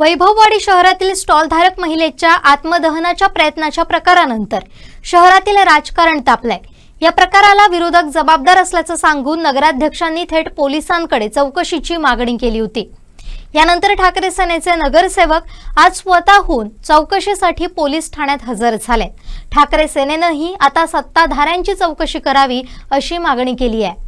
वैभववाडी शहरातील स्टॉलधारक महिलेच्या आत्मदहनाच्या प्रयत्नाच्या प्रकारानंतर शहरातील राजकारण तापलंय. या प्रकाराला विरोधक जबाबदार असल्याचं सांगून नगराध्यक्षांनी थेट पोलिसांकडे चौकशीची मागणी केली होती. यानंतर ठाकरे सेनेचे नगरसेवक आज स्वतःहून चौकशीसाठी पोलीस ठाण्यात हजर झाले. ठाकरे सेनेनंही आता सत्ताधाऱ्यांची चौकशी करावी अशी मागणी केली आहे.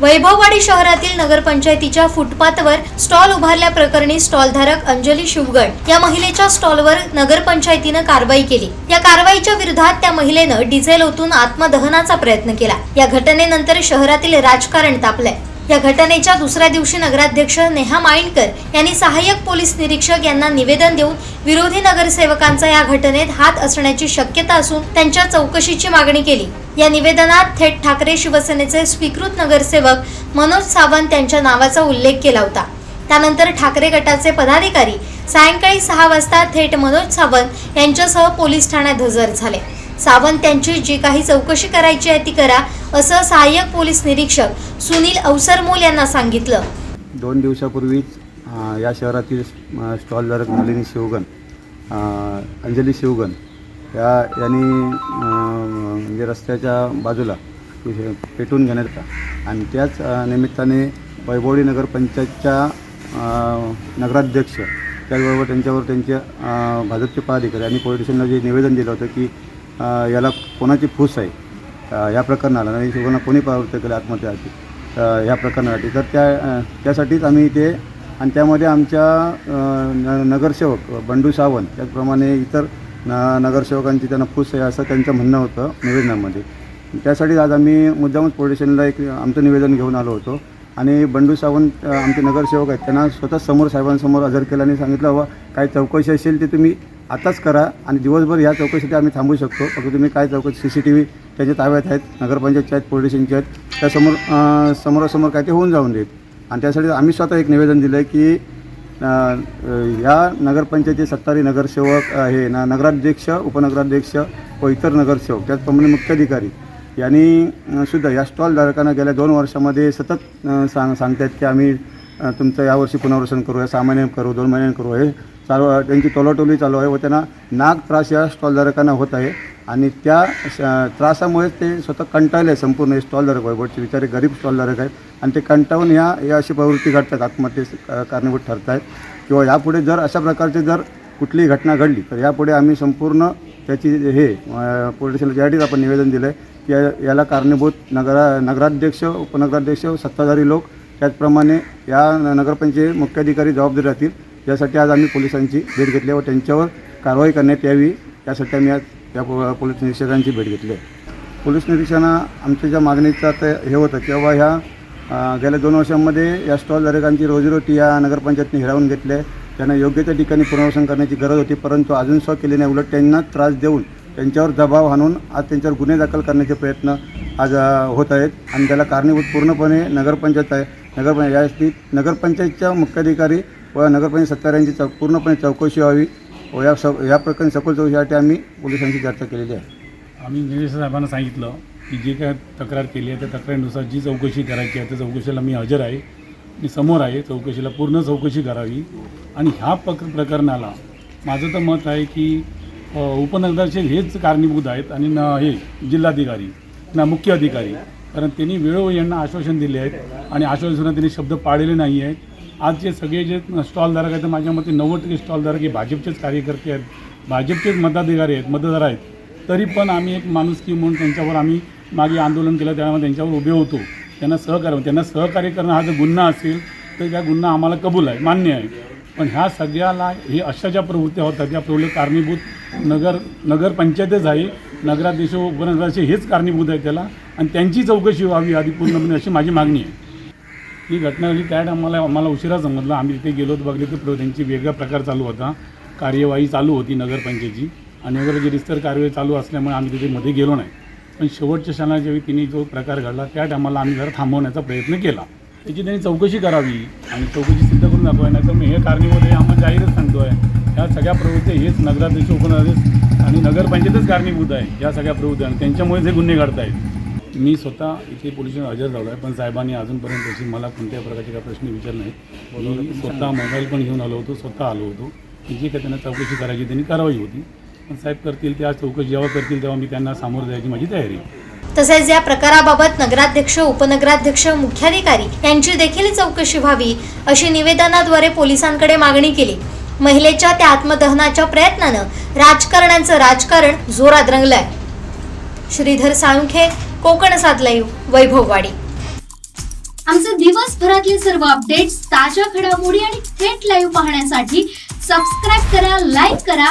वैभववाडी शहरातील नगरपंचायतीच्या फुटपाथवर स्टॉल उभारल्या प्रकरणी स्टॉलधारक अंजली शिवगड या महिलेच्या स्टॉलवर नगरपंचायतीनं कारवाई केली. या कारवाईच्या विरोधात त्या महिलेनं डिझेल ओतून आत्मदहनाचा प्रयत्न केला. या घटनेनंतर शहरातील राजकारण तापलंय. या घटनेच्या दुसऱ्या दिवशी नगराध्यक्ष नेहा माइंडकर यांनी सहाय्यक पोलीस निरीक्षक यांना निवेदन देऊन विरोधी नगरसेवकांचा या घटनेत हात असण्याची शक्यता असून त्यांच्या चौकशीची मागणी केली. या निवेदनात थेट ठाकरे शिवसेनेचे स्वीकृत नगरसेवक मनोज सावंत यांच्या नावाचा उल्लेख केला होता. त्यानंतर ठाकरे गटाचे पदाधिकारी सायंकाळी सहा वाजता थेट मनोज सावंत यांच्यासह पोलीस ठाण्यात हजर झाले. सावंत यांची जी काही चौकशी करायची आहे ती करा असं सहाय्यक पोलीस निरीक्षक सुनील अवसरमोल यांना सांगितलं. दोन दिवसापूर्वीच या शहरातील स्टॉलधारक नलिनी शिवगण अंजली शिवगण या यांनी म्हणजे रस्त्याच्या बाजूला पेटून घेण्यात आणि त्याच निमित्ताने वैभवडी नगरपंचायतच्या पंचायतच्या नगराध्यक्ष त्याचबरोबर त्यांच्यावर त्यांचे भाजपचे पदाधिकारी आणि पोलीस जे निवेदन दिलं होतं की याला कोणाची फूस आहे? या प्रकरणाला आणि शिवगणना कोणी प्रवृत्त केलं आत्महत्यासाठी ह्या प्रकरणासाठी. तर त्या त्यासाठीच आम्ही इथे आणि त्यामध्ये आमच्या न नगरसेवक बंडू सावंत त्याचप्रमाणे इतर न नगरसेवकांची त्यांना फूस आहे असं त्यांचं म्हणणं होतं निवेदनामध्ये. त्यासाठीच आज आम्ही मुद्दामच पोलीस स्टेशनला एक आमचं निवेदन घेऊन आलो होतो. आणि बंडू सावंत आमचे नगरसेवक आहेत त्यांना स्वतः समोर साहेबांसमोर हजर केलं आणि सांगितलं बाबा काय चौकशी असेल ती तुम्ही आताच करा आणि दिवसभर ह्या चौकशीसाठी आम्ही थांबू शकतो. फक्त तुम्ही काय चौकशी सी सी टी व्ही त्याच्या ताब्यात आहेत नगरपंचायतच्या आहेत पोलीस स्टेशनच्या आहेत त्यासमोर समोरासमोर काय ते होऊन जाऊन देत आणि त्यासाठी आम्ही स्वतः एक निवेदन दिलं आहे की या नगरपंचायतीचे सत्तारी नगरसेवक हे ना नगराध्यक्ष उपनगराध्यक्ष व इतर नगरसेवक त्याचप्रमाणे मुख्याधिकारी यांनी सुद्धा या स्टॉलधारकांना गेल्या दोन वर्षामध्ये सतत सांग सांगतायत की आम्ही तुमचं यावर्षी पुनर्वसन करू या सहा महिन्याने करू दोन महिन्याने करू हे चालू त्यांची टोलाटोली चालू आहे व त्यांना नाग त्रास या स्टॉलधारकांना होत आहे. आणि त्या त्रासामुळेच ते स्वतः कंटाळले संपूर्ण हे स्टॉलधारक वैभवचे बिचारे गरीब स्टॉलधारक आहेत. आणि ते कंटाळून ह्या या अशी प्रवृत्ती घडतात आत्महत्येस कारणीभूत ठरत आहेत किंवा यापुढे जर अशा प्रकारचे जर कुठलीही घटना घडली तर यापुढे आम्ही संपूर्ण त्याची हे अ, पोलीस स्टेशनला यासाठीच आपण निवेदन दिलं आहे की या- याला कारणीभूत नगरा नगराध्यक्ष उपनगराध्यक्ष सत्ताधारी लोक त्याचप्रमाणे या नगरपंचायत मुख्याधिकारी जबाबदारी राहतील. यासाठी आज आम्ही पोलिसांची भेट घेतली व त्यांच्यावर कारवाई करण्यात यावी. यासाठी आम्ही आज या पोलीस निरीक्षकांची भेट घेतली आहे. पोलीस निरीक्षकांना आमच्या ज्या मागणीचं ते हे होतं की बाबा ह्या गेल्या दोन वर्षांमध्ये या स्टॉलधारकांची रोजीरोटी या नगरपंचायतने हिरावून घेतली आहे. त्यांना योग्य त्या ठिकाणी पुनर्वसन करण्याची गरज होती परंतु अजून स्व केली नाही. उलट त्यांना त्रास देऊन त्यांच्यावर दबाव आणून आज त्यांच्यावर गुन्हे दाखल करण्याचे प्रयत्न आज होत आहेत. आणि त्याला कारणीभूत पूर्णपणे नगरपंचायत आहे. नगरपंच यासाठी नगरपंचायतच्या मुख्याधिकारी व नगरपंचायत सत्ताऱ्यांची चौ पूर्णपणे चौकशी व्हावी व या स या प्रकरणी सखोल चौकशीसाठी आम्ही पोलिसांची चर्चा केलेली आहे. आम्ही निलेश साहेबांना सांगितलं की जे काय तक्रार केली आहे त्या तक्रारीनुसार जी चौकशी करायची आहे त्या चौकशीला मी हजर आहे. मी समोर आहे चौकशीला पूर्ण चौकशी करावी. आणि ह्या प्रक प्रकरणाला माझं तर मत आहे की अ, हेच कारणीभूत आहेत आणि न हे जिल्हाधिकारी ना मुख्य अधिकारी कारण त्यांनी वेळोवेळी यांना आश्वासन दिले आहेत आणि आश्वासनात त्यांनी शब्द पाळलेले नाही आहेत. आज जे सगळे जे स्टॉलधारक आहेत तर माझ्या मते नव्वद टक्के स्टॉलधारक हे भाजपचेच कार्यकर्ते आहेत. भाजपचेच मताधिकारी आहेत मतदार आहेत. तरी पण आम्ही एक माणुसकी म्हणून त्यांच्यावर आम्ही मागे आंदोलन केलं त्यामुळे त्यांच्यावर उभे होतो. त्यांना सहकार्य म्हणजे त्यांना सहकार्य करणं हा जर गुन्हा असेल तर त्या गुन्हा आम्हाला कबूल आहे मान्य आहे. पण ह्या सगळ्याला हे अशा ज्या प्रवृत्त्या होतात त्या प्रवृत्ती कारणीभूत नगर नगरपंचायतच आहे नगराध्यक्ष व उपनगराचे हेच कारणीभूत आहे त्याला. आणि त्यांची चौकशी व्हावी आधी पूर्णपणे अशी माझी मागणी आहे. ही घटना घडली त्या आम्हाला आम्हाला उशिरा समजलं. आम्ही तिथे गेलो तर बघले तर त्यांची वेगळा प्रकार चालू होता. कार्यवाही चालू होती नगरपंचायतची आणि वगैरे जी रिस्तर कार्यवाही चालू असल्यामुळे आम्ही तिथे मध्ये गेलो नाही. पण शेवटच्या क्षणाला ज्यावेळी तिने जो प्रकार घडला त्या टायमाला आम्ही जरा थांबवण्याचा प्रयत्न केला. त्याची त्यांनी चौकशी करावी आणि चौकशी सिद्ध करून दाखवावी नाही तर मी हे कारणीभूत आहे आम्हाला जाहीरच सांगतो आहे. ह्या सगळ्या प्रवृत्ती हेच नगराध्यक्ष उपनगराध्यक्ष आणि नगरपंचायतच कारणीभूत आहे या सगळ्या प्रवृत्ती. आणि त्यांच्यामुळेच हे गुन्हे घडत आहेत. मी स्वतः इथे पोलिसांना हजर झालो आहे पण साहेबांनी अजूनपर्यंत त्याची मला कोणत्याही प्रकारचे काही प्रश्न विचारले नाहीत. मी स्वतः मोबाईल पण घेऊन आलो होतो स्वतः आलो होतो. की जे काही त्यांना चौकशी करायची त्यांनी कारवाई होती. पण साहेब करतील ते आज चौकशी जेव्हा करतील तेव्हा मी त्यांना सामोरं जायची माझी तयारी. तसेच या प्रकाराबाबत नगराध्यक्ष उपनगराध्यक्ष मुख्याधिकारी यांची देखील चौकशी व्हावी अशी निवेदनाद्वारे पोलिसांकडे मागणी केली. महिलेच्या त्या आत्मदहनाच्या प्रयत्नानं राजकारण्यांचं राजकारण जोरात रंगलंय. श्रीधर साळुंखे कोकण सात लाईव्ह वैभववाडी आमचे दिवसभरातले सर्व अपडेट्स ताज्या घडामोडी आणि थेट लाईव्ह पाहण्यासाठी सबस्क्राईब करा लाईक करा